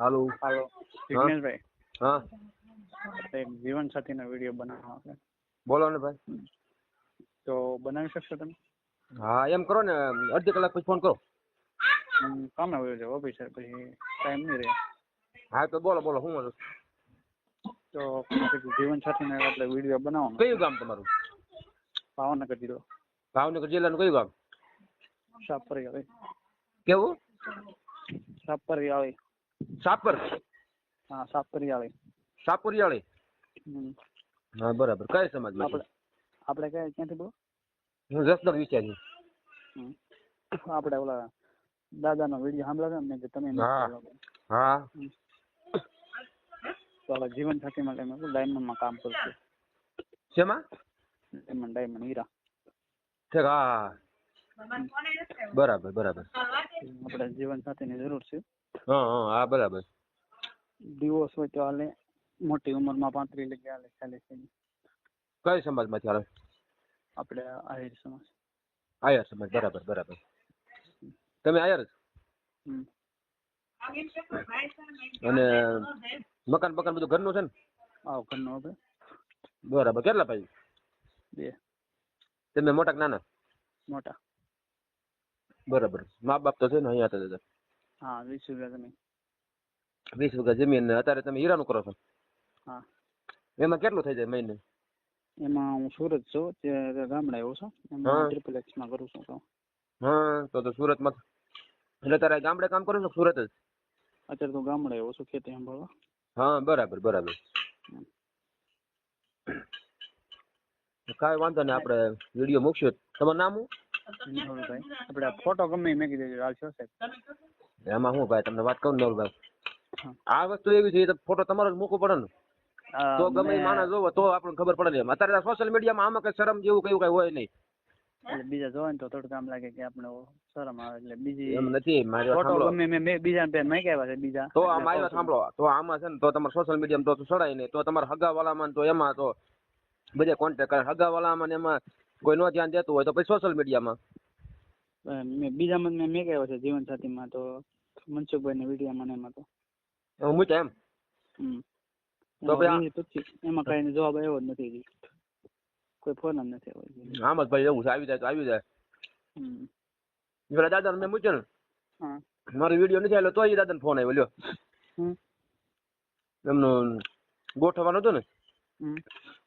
હાલો. હાલો. જિગ્નેશભાઈ હા. એક જીવન સાથીનો વીડિયો બનાવવાનો આપણે બોલો ને ભાઈ. તો બનાવી શકશો તમે? હા એમ કરો ને અડધી કલાક પછી ફોન કરો. કામે આવ્યો છે ઓફિસર પછી ટાઈમ નહીં રહે. હા તો બોલો બોલો હું બોલું? તો જીવન સાથીનો આપણે વીડિયો બનાવવાનો કયું ગામ તમારું? ભાવનગર જિલ્લો. ભાવનગર જિલ્લાનું કયું ગામ? સાપરી આવે કેવું? સાપરી આવે સાપર. હા સાપરિયાળી. સાપરિયાળી. હા બરાબર. કઈ સમાજમાં આપણે આપણે કઈ ક્યાંથી બોલો? હું જસદર વિચાર્યું. હમ. આપણે ઓલા દાદાનો વીડિયો સાંભળ્યો ને કે તમે હા. હા. તો હવે જીવન સાથી માટે મેં ડાયમંડમાં કામ કરું છું શેમાં? ડાયમંડ ડાયમંડ હીરા. ઠીક હા બરાબર બરાબર. આપણે જીવન સાથીની જરૂર છે. હા હા હા બરાબર. ડિવોર્સ હોય તો હાલે. મોટી ઉંમરમાં પાંત્રીસ લગી હાલે ચાલીસ લગી. કઈ સમાજમાંથી ચાલે આપણે આહિર સમાજ. આયર સમાજ બરાબર બરાબર. તમે આયર જ? અને મકાન બકાન બધું ઘરનું છે ને? આવ ઘરનું હવે બરાબર કેટલા ભાઈ? બે. તમે મોટા કે નાના? મોટા. બરાબર. મા બાપ તો છે ને અહીંયા હતા હા વીસ વીઘા જમીન. વીસ વીઘા જમીન ને અત્યારે તમે હીરાનું કરો છો? હા. એમાં કેટલું થઈ જાય મહિને? એમાં હું સુરત છું ગામડે આવ્યો છું ટ્રિપલ એક્સમાં કરું છું હા તો તો સુરતમાં એટલે તારે ગામડે કામ કરો છો સુરત જ? અત્યારે તો ગામડે આવ્યો છું ખેતી સંભાળવા. હા બરાબર બરાબર. કાંઈ વાંધો નહીં આપણે વીડિયો મૂકશું. તમારું નામ શું? આપણે ફોટો ગમે મેં કીધું હાલશો સાહેબ એમાં શું ભાઈ તમને વાત કહું નવલભાઈ? આ વસ્તુ એવી છે ફોટો તમારો જ મૂકવો પડે ને. તો ગમે માણસ જોવો તો આપણને ખબર પડે એમ. અત્યારે સોશિયલ મીડિયામાં આમાં કઈ શરમ જેવું કયું કઈ હોય નહીં. એટલે બીજા જોવે તો થોડુંક આમ લાગે કે આપણે શરમ આવે એટલે બીજી એમ નથી મારી ફોટો ગમે મેં બીજા પેન મેં છે બીજા. તો આ મારી વાત સાંભળો. તો આમાં છે ને તો તમારે સોશિયલ મીડિયામાં તો સડાય નહીં. તો તમારા હગાવાલામાં તો એમાં તો બધે કોન્ટેક્ટ કરે. હગાવાલામાં એમાં કોઈ નો ધ્યાન દેતું હોય તો પછી સોશિયલ મીડિયામાં મેં બીજામાં મેં મેં છે જીવન સાથીમાં તો મનસુખભાઈ વિડીયોમાં ને એમાં તો હું મૂક્યા એમ. તો આ- એમાં કઈ જવાબ આવ્યો જ નથી કોઈ ફોન જ નથી આવ્યો જ. ભાઈ એવું આવી જાય તો આવી જાય. પેલા દાદા મેં મૂક્યો ને. મારો વીડિયો નથી આવ્યો તોય દાદાને ફોન આવ્યો લ્યો. એમનું ગોઠવવાનું હતું ને.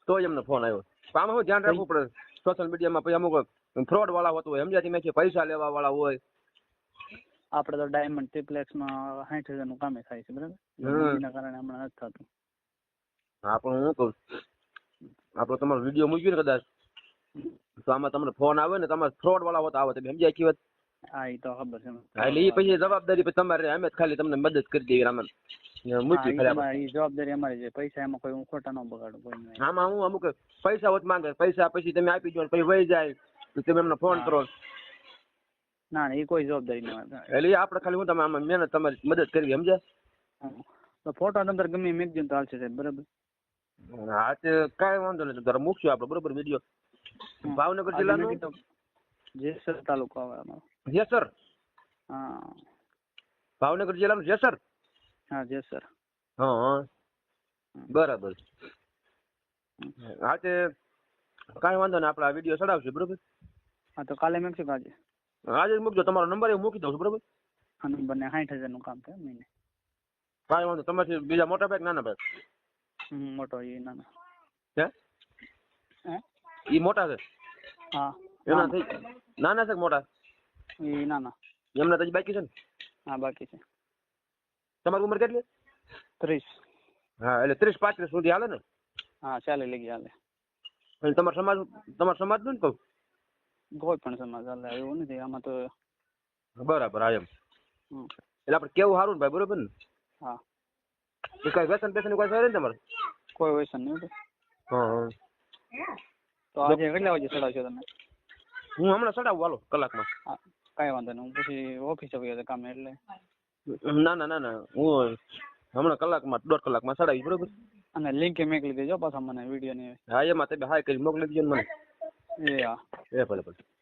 તોય એમને ફોન આવ્યો. આમાં શું ધ્યાન રાખવું પડે? સોશિયલ મીડિયામાં પછી અમુક ફ્રોડ વાળા હોતું હોય. સમજ્યા તમે પૈસા લેવા વાળા હોય. આપણે તો ડાયમંડ ટ્રિપ્લેક્સમાં સાઠ હજારનું કામે થાય છે બરાબર. એના કારણે હમણાં નથી થતું. આપણે હું કહું આપણો તમારો વીડિયો મૂક્યો ને કદાચ તો આમાં તમને ફોન આવે ને તમારે ફ્રોડ વાળા હોતા આવે તમે સમજ્યા આખી વાત હા એ તો ખબર છે. એટલે એ પછી જવાબદારી પછી તમારે અમે ખાલી તમને મદદ કરી દેવી આમાં હા, જવાબદારી અમારી છે. પૈસા એમાં કોઈ હું ખોટા ન બગાડું આમાં હું અમુક પૈસા હોત માંગે પૈસા પછી તમે આપી દો પછી વહી જાય. તો તમે એમને ફોન. કરો. ના ના એ કોઈ જવાબદારી ના. એટલે આપણે ખાલી હું તમે આમાં મહેનત તમારી મદદ કરવી સમજે. તો ફોટો નંબર ગમે મેકજો તો હાલશે સાહેબ બરાબર? હા તે કાંઈ વાંધો નહીં તારે મૂકશું આપણે બરોબર વીડિયો ભાવનગર જિલ્લા જિલ્લાનું? જેસર તાલુકો આવે અમારો. જેસર? હા. ભાવનગર જિલ્લાનું જેસર? હા જેસર. હા હા. બરાબર. હા તે કાંઈ વાંધો નહીં આપણે આ વીડિયો ચડાવશું બરોબર? હા તો કાલે મેકશું કાજે. આજે આજે મૂકજો તમારો નંબર એ મૂકી દઉં છું બરોબર? હા નંબર ને સાઠ હજારનું કામ છે મહિને કાંઈ વાંધો તમારે બીજા મોટા ભાઈ નાના ભાઈ? મોટો એ નાના. હે? એ મોટા છે? હા એના નાના. થઈ નાના છે કે મોટા? એ નાના. એમના તો બાકી છે ને? હા બાકી છે. તમારી ઉંમર કેટલી? ત્રીસ. હા એટલે ત્રીસ પાંત્રીસ સુધી હાલે ને? હા ચાલે લઈ હાલે. એટલે તમારા સમાજ તમારા સમાજનું ને કહું? કોઈ પણ સમાજ ચાલે એવું નથી આમાં તો બરાબર એમ. એટલે આપણે કેવું સારું ભાઈ બરોબર ને? હા. એ કઈ વ્યસન પેસન કોઈ ને તમારે? કોઈ વ્યસન નહીં હા તો આજે કેટલા વાગે ચડાવશો તમે? હું હમણાં ચડાવું હાલો કલાકમાં. કઈ કાંઈ વાંધો નહીં હું પછી ઓફિસે ગયો હતો કામે એટલે. ના ના ના ના હું હમણાં કલાકમાં દોઢ કલાકમાં ચડાવીશ બરોબર? અને લિંક મોકલી દેજો પાછા મને વીડિયો ની હા એમાં તમે હાય કરી મોકલી દેજો મને. એ હા ભલે ભલે.